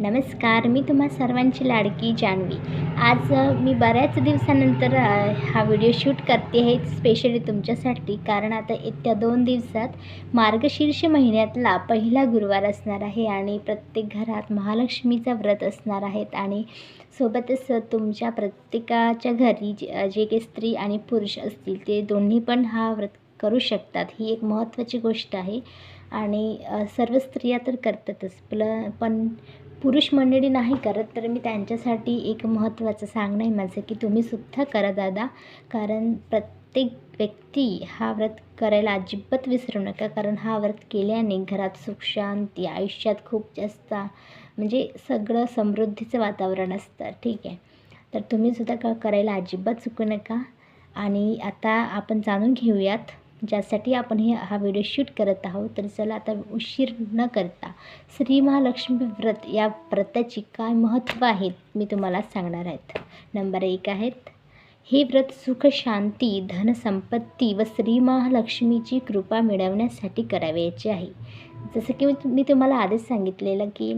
नमस्कार मी तुम्हा सर्वांची लाडकी जान्हवी. आज मी बऱ्याच दिवसानंतर हा व्हिडिओ शूट करते आहे स्पेशली तुमच्यासाठी. कारण आता येत्या दोन दिवसात मार्गशीर्ष महिन्यातला पहिला गुरुवार असणार आहे आणि प्रत्येक घरात महालक्ष्मीचा व्रत असणार आहेत. आणि सोबतच तुमच्या प्रत्येकाच्या घरी जे जे काही स्त्री आणि पुरुष असतील ते दोन्ही पण हा व्रत करू शकतात. ही एक महत्त्वाची गोष्ट आहे. आणि सर्व स्त्रिया तर करतातच प्ल पण पुरुष मंडळी नाही करत तर मी त्यांच्यासाठी एक महत्त्वाचं सांगणं आहे माझं की तुम्हीसुद्धा करा दादा. कारण प्रत्येक व्यक्ती हा व्रत करायला अजिबात विसरू नका कारण हा व्रत केल्याने घरात सुख शांती आयुष्यात खूप जास्त म्हणजे सगळं समृद्धीचं वातावरण असतं. ठीक आहे? तर तुम्हीसुद्धा का करायला अजिबात चुकू नका. आणि आता आपण जाणून घेऊयात ज्यासाठी आपण हे हा व्हिडिओ शूट करत आहोत. तर चला आता उशीर न करता श्री महालक्ष्मी व्रत या व्रताची काय महत्त्व आहेत मी तुम्हाला सांगणार आहेत. नंबर एक आहेत हे व्रत सुख शांती धनसंपत्ती व श्री महालक्ष्मीची कृपा मिळवण्यासाठी करावयाचे आहे. जसं की मी मी तुम्हाला आधीच सांगितलेलं की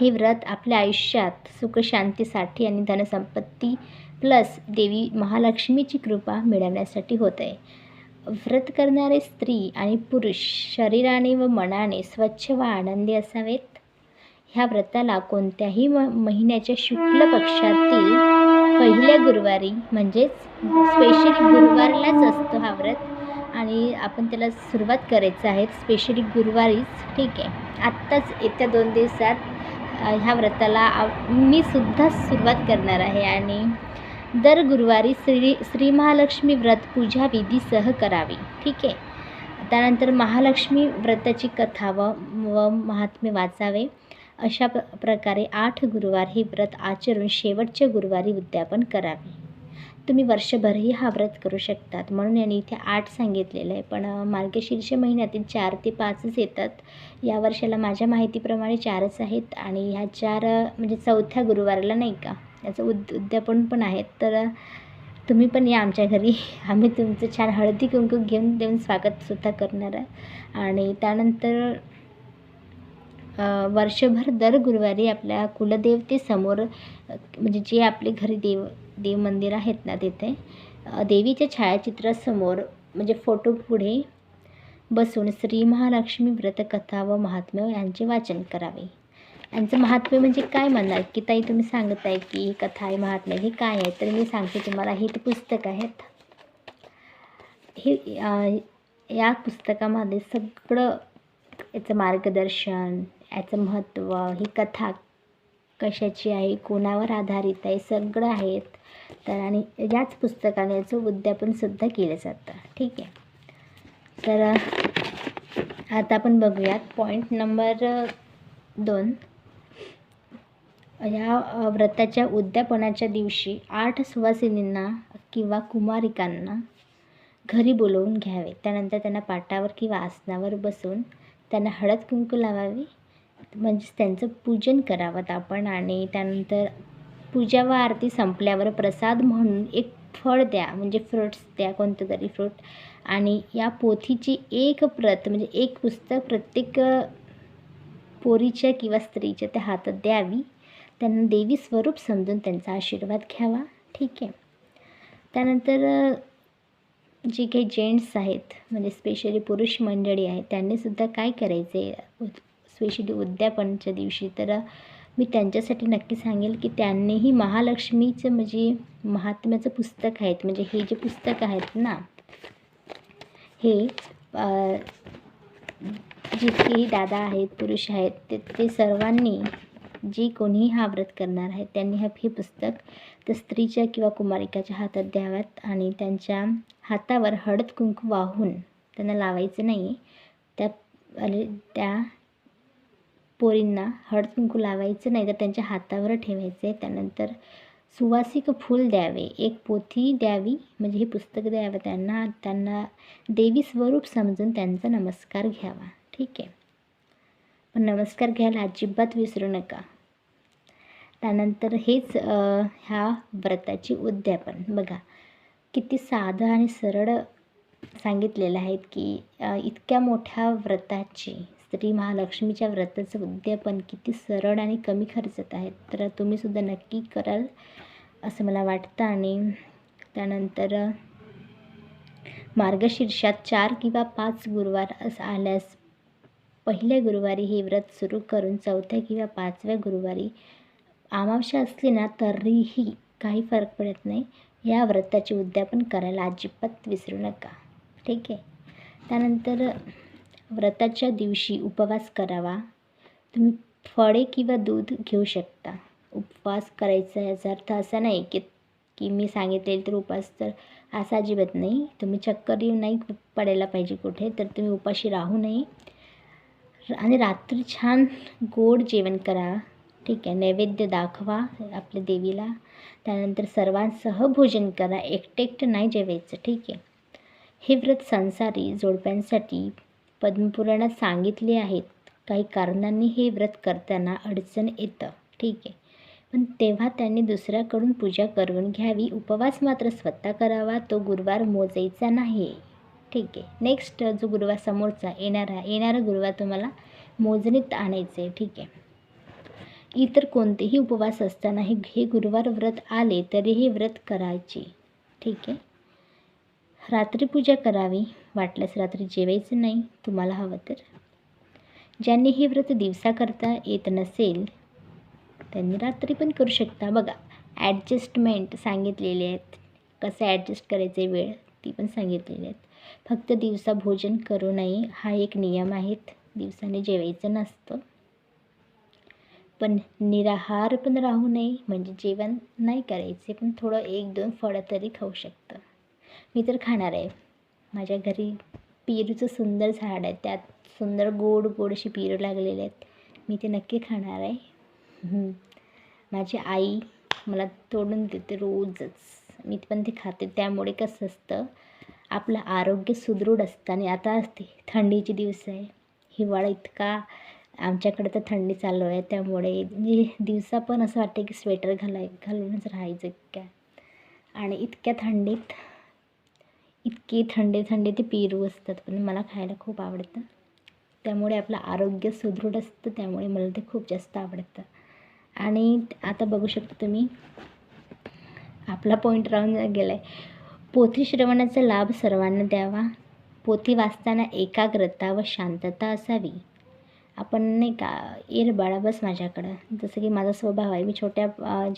हे व्रत आपल्या आयुष्यात सुखशांतीसाठी आणि धनसंपत्ती प्लस देवी महालक्ष्मीची कृपा मिळवण्यासाठी होत आहे व्रत करणारे स्त्री आणि पुरुष शरीराने व मनाने स्वच्छ व आनंदी असावेत? ह्या व्रताला कोणत्याही म महिन्याच्या शुक्ल पक्षातील पहिल्या गुरुवारी म्हणजेच स्पेशली गुरुवारलाच असतो हा व्रत. आणि आपण त्याला सुरुवात करायचं आहे स्पेशली गुरुवारीच. ठीक आहे. आत्ताच येत्या दोन दिवसात ह्या व्रताला मी सुद्धा सुरुवात करणार आहे. आणि दर गुरुवारी श्री श्री महालक्ष्मी व्रत पूजा विधीसह करावी. ठीक आहे? त्यानंतर महालक्ष्मी व्रताची कथा व व महात्म्य वाचावे. अशा प्र प्रकारे आठ गुरुवार हे व्रत आचरून शेवटच्या गुरुवारी उद्यापन करावे. तुम्ही वर्षभरही हा व्रत करू शकतात. म्हणून यांनी इथे आठ सांगितलेलं आहे. पण मार्गशीर्ष महिन्यातील चार ते पाचच येतात. या वर्षाला माझ्या माहितीप्रमाणे चारच आहेत. आणि ह्या चार म्हणजे चौथ्या गुरुवारला नाही का? याचं उद उद्यापन पण आहेत. तर तुम्ही पण या आमच्या घरी. आम्ही तुमचं छान हळदी कुंकू घेऊन देऊन स्वागतसुद्धा करणार आहे. आणि त्यानंतर वर्षभर दर गुरुवारी आपल्या कुलदेवतेसमोर म्हणजे जे आपले घरी देव देव मंदिर आहेत ना तिथे देवीच्या छायाचित्रासमोर म्हणजे फोटो पुढे बसून श्री महालक्ष्मी व्रतकथा व महात्म्य यांचे वाचन करावे. यांचं महात्म्य म्हणजे काय म्हणणार? की ताई तुम्ही सांगत आहे की ही कथा आहे महात्म्य हे काय आहे? तर मी सांगते तुम्हाला हे ते पुस्तक आहेत. हे या पुस्तकामध्ये सगळं याचं मार्गदर्शन याचं महत्त्व ही कथा कशाची आहे कोणावर आधारित आहे सगळं आहेत. तर आणि याच पुस्तकाने याचं उद्यापनसुद्धा केलं जातं. ठीक आहे? तर आता आपण बघूयात पॉईंट नंबर दोन. या व्रताच्या उद्यापनाच्या दिवशी आठ सुवासिनींना किंवा कुमारिकांना घरी बोलवून घ्यावे. त्यानंतर त्यांना पाटावर किंवा आसनावर बसून त्यांना हळद कुंकू लावावे. म्हणजेच त्यांचं पूजन करावं आपण आणि त्यानंतर पूजा व आरती संपल्यावर प्रसाद म्हणून एक फळ द्या. म्हणजे फ्रुट्स द्या कोणतं तरी फ्रूट आणि या पोथीची एक प्रत म्हणजे एक पुस्तक प्रत्येक पोरीच्या किंवा स्त्रीच्या त्या हातात द्यावी. त्यांना देवी स्वरूप समजून त्यांचा आशीर्वाद घ्यावा. ठीक आहे. त्यानंतर जे काही जेंट्स आहेत म्हणजे स्पेशली पुरुष मंडळी आहेत त्यांनीसुद्धा काय करायचे? स्पेशली उद्यापनच्या दिवशी. तर मी त्यांच्यासाठी नक्की सांगेल की त्यांनीही महालक्ष्मीचं म्हणजे महात्म्याचं पुस्तक आहेत. म्हणजे हे जे पुस्तक आहेत ना हे जितकेही दादा आहेत पुरुष आहेत ते ते सर्वांनी जी कोणीही हा व्रत करणार आहेत त्यांनी हे पुस्तक त्या स्त्रीच्या किंवा कुमारिकाच्या हातात द्याव्यात आणि त्यांच्या हातावर हळद कुंकू वाहून त्यांना लावायचं नाही. त्या त्या पोरींना हळद कुंकू लावायचं नाही तर त्यांच्या हातावर ठेवायचं आहे त्यानंतर सुवासिक फूल द्यावे एक पोथी द्यावी म्हणजे हे पुस्तक द्यावं त्यांना. त्यांना देवी स्वरूप समजून त्यांचा नमस्कार घ्यावा. ठीक आहे. पण नमस्कार घ्यायला अजिबात विसरू नका. त्यानंतर हेच ह्या व्रताची उद्यापन. बघा किती साधं आणि सरळ सांगितलेलं आहेत की इतक्या मोठ्या व्रताची स्त्री महालक्ष्मीच्या व्रताचं उद्यापन किती सरळ आणि कमी खर्चात आहे. तर तुम्हीसुद्धा नक्की कराल असं मला वाटतं. आणि त्यानंतर मार्गशीर्षात चार किंवा पाच गुरुवार असं आल्यास पहिल्या गुरुवारी हे व्रत सुरू करून चौथ्या किंवा पाचव्या गुरुवारी अमावस्या असली ना तरीही काही फरक पडत नाही. या व्रताचे उद्यापन करायला अजिबात विसरू नका. ठीक आहे? त्यानंतर व्रताच्या दिवशी उपवास करावा. तुम्ही फळे किंवा दूध घेऊ शकता. उपवास करायचा याचा अर्थ असा नाही की की मी सांगितलेलं तर उपवास तर असा अजिबात नाही. तुम्ही चक्कर येऊ नाही पडायला पाहिजे कुठे तर तुम्ही उपाशी राहू नये. आणि रात्री छान गोड जेवण करा. ठीक आहे नैवेद्य दाखवा आपल्या देवीला. त्यानंतर सर्वांसह भोजन करा एकटे एकटं नाही जेवायचं ठीक आहे. हे व्रत संसारी जोडप्यांसाठी पद्मपुराणात सांगितले आहेत. काही कारणांनी हे व्रत करताना अडचण येतं ठीक आहे. पण तेव्हा त्यांनी दुसऱ्याकडून पूजा करून घ्यावी. उपवास मात्र स्वतः करावा तो गुरुवार मोजायचा नाही ठीक आहे. नेक्स्ट जो गुरुवार समोरचा येणारा येणारा गुरुवार तुम्हाला मोजणीत आणायचं आहे ठीक आहे. इतर कोणतेही उपवास असताना हे गुरुवार व्रत आले तरी हे व्रत करायचे. ठीक आहे? रात्री पूजा करावी वाटल्यास रात्री जेवायचं नाही तुम्हाला हवं तर. ज्यांनी हे व्रत दिवसा करता येत नसेल त्यांनी रात्री पण करू शकता. बघा ॲडजस्टमेंट सांगितलेले आहेत. कसं ॲडजस्ट करायचे वेळ ती पण सांगितलेली आहेत. फक्त दिवसा भोजन करू नये हा एक नियम आहेत. दिवसाने जेवायचं नसतं. पण निराहार पण राहू नये म्हणजे जेवण नाही करायचे पण थोडं एक दोन फळं तरी खाऊ शकतं. मी तर खाणार आहे. माझ्या घरी पेरूचं सुंदर झाड आहे. त्यात सुंदर गोड गोड अशी पेरू लागलेले आहेत. मी ते नक्की खाणार आहे. माझी आई मला तोडून देते रोजच. मी पण ते खाते. त्यामुळे कसं असतं आपलं आरोग्य सुदृढ असतं आणि आता असते. थंडीचे दिवस आहे. हिवाळा इतका आमच्याकडे तर थंडी चालू आहे त्यामुळे दिवसा पण असं वाटते की स्वेटर घालाय घालूनच राहायचं काय? आणि इतक्या थंडीत इतकी थंडी थंडी ते पेरू असतात पण मला खायला खूप आवडतं. त्यामुळे आपलं आरोग्य सुदृढ असतं त्यामुळे मला ते खूप जास्त आवडतं. आणि आता बघू शकता तुम्ही आपला पॉईंट राहून गेला आहे पोथी श्रवणाचा लाभ सर्वांना द्यावा. पोथी वाचताना एकाग्रता व शांतता असावी. आपण नाही का येल बाळा बस माझ्याकडं. जसं की माझा स्वभाव आहे मी छोट्या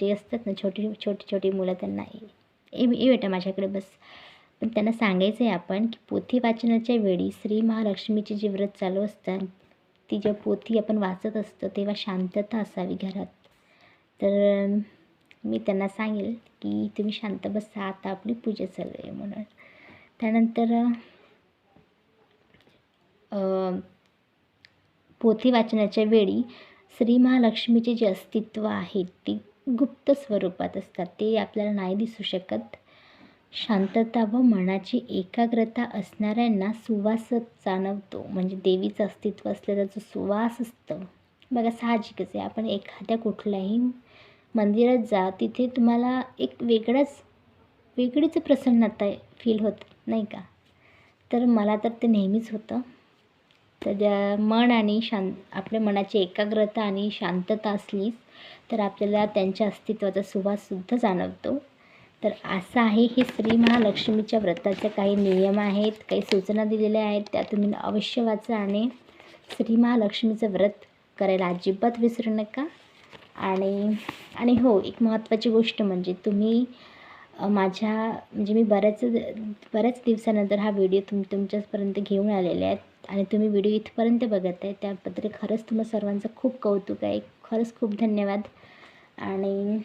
जे असतात ना छोटी छोटी छोटी मुलं त्यांना ए ए बेटा माझ्याकडे बस. पण त्यांना सांगायचं आहे आपण की पोथी वाचनाच्या वेळी श्री महालक्ष्मीचे जे व्रत चालू असतात ती जेव्हा पोथी आपण वाचत असतो तेव्हा शांतता असावी घरात. तर मी त्यांना सांगेल की तुम्ही शांत बसा आता आपली पूजा चालू आहे म्हणून. त्यानंतर पोथी वाचनाच्या वेळी श्री महालक्ष्मीचे जे अस्तित्व आहे ती गुप्त स्वरूपात असतात. ते आपल्याला नाही दिसू शकत. शांतता व मनाची एकाग्रता असणाऱ्यांना सुवास जाणवतो. म्हणजे देवीचं अस्तित्व असलेला जो सुवास असतं. बघा साहजिकच आहे. आपण एखाद्या कुठल्याही मंदिरात जा तिथे तुम्हाला एक वेगळाच वेगळीच प्रसन्नता फील होत नाही का? तर मला तर ते नेहमीच होतं. तर मन आणि शांत आपल्या मनाची एकाग्रता आणि शांतता असलीच तर आपल्याला त्यांच्या अस्तित्वाचा सुवाससुद्धा जाणवतो. तर असं आहे हे श्री महालक्ष्मीच्या व्रताचे काही नियम आहेत काही सूचना दिलेल्या आहेत त्या तुम्ही अवश्य वाचा आणि श्री महालक्ष्मीचं व्रत करायला अजिबात विसरू नका. आणि आणि हो एक महत्त्वाची गोष्ट म्हणजे तुम्ही माझ्या म्हणजे मी बऱ्याच बऱ्याच दिवसानंतर हा व्हिडिओ तुम तुमच्यापर्यंत घेऊन आलेले आहेत. आणि तुम्ही व्हिडिओ इथपर्यंत बघत आहे त्याबद्दल खरंच तुम्हा सर्वांचं खूप कौतुक आहे. खरंच खूप धन्यवाद. आणि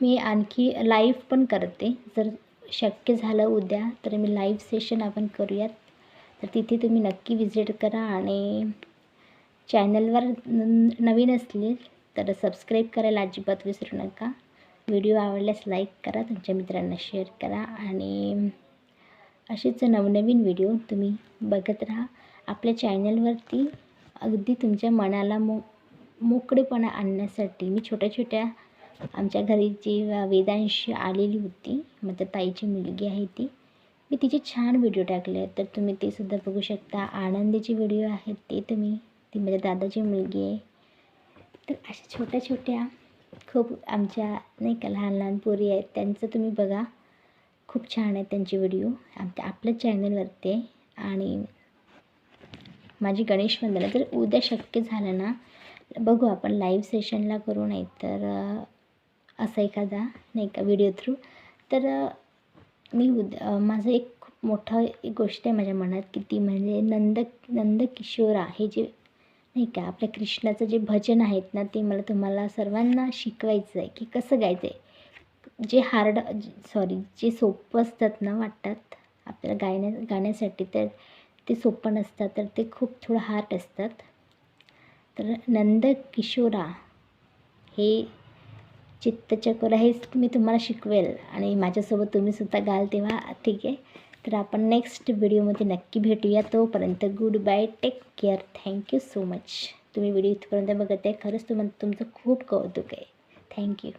मी आणखी लाईव्ह पण करते. जर शक्य झालं उद्या तर मी लाईव्ह सेशन आपण करूयात. तर तिथे तुम्ही नक्की विजिट करा आणि चॅनलवर नवीन असले तर सबस्क्राईब करायला अजिबात विसरू नका. व्हिडिओ आवडल्यास लाईक करा तुमच्या मित्रांना शेअर करा आणि असेच नवनवीन व्हिडिओ तुम्ही बघत राहा. आपल्या चॅनलवरती अगदी तुमच्या मनाला मो मोकळेपणा आणण्यासाठी मी छोट्या छोट्या आमच्या घरी जी वेदांशी आलेली होती माझ्या ताईची मुलगी आहे ती मी तिचे छान व्हिडिओ टाकले आहेत. तर तुम्ही ते सुद्धा बघू शकता. आनंदीचे व्हिडिओ आहेत ते तुम्ही ती माझ्या दादाची मुलगी आहे. तर अशा छोट्या छोट्या खूप आमच्या नाही का लहान लहान पोरी आहेत त्यांचं तुम्ही बघा. खूप छान आहेत त्यांचे व्हिडिओ आमच्या आपल्या चॅनलवरती आहे आणि माझी गणेश वंदना जर उद्या शक्य झालं ना बघू आपण लाईव्ह सेशनला करू नाही तर असा एखादा नाही का व्हिडिओ थ्रू तर मी उद्या माझं एक खूप मोठं एक गोष्ट आहे माझ्या मनात की ती म्हणजे नंद नंदकिशोरा हे जे नाही का आपल्या कृष्णाचं जे भजन आहेत ना ते मला तुम्हाला सर्वांना शिकवायचं आहे की कसं गायचं आहे जे हार्ड सॉरी जे सोपं असतात ना वाटतात आपल्याला गायण्या गाण्यासाठी तर ते सोपं नसतात तर ते खूप थोडं हार्ड असतात. तर नंद किशोरा हे चित्तचक्र हेच मी तुम्हाला शिकवेल आणि माझ्यासोबत तुम्ही सुद्धा गाल तेव्हा ठीक आहे? तर आपण नेक्स्ट व्हिडिओमध्ये नक्की भेटूया. तोपर्यंत good bye take care thank you so much तुम्ही व्हिडिओ इथपर्यंत बघत आहे खरंच तुम्हाला तुमचं खूप कौतुक आहे. थँक्यू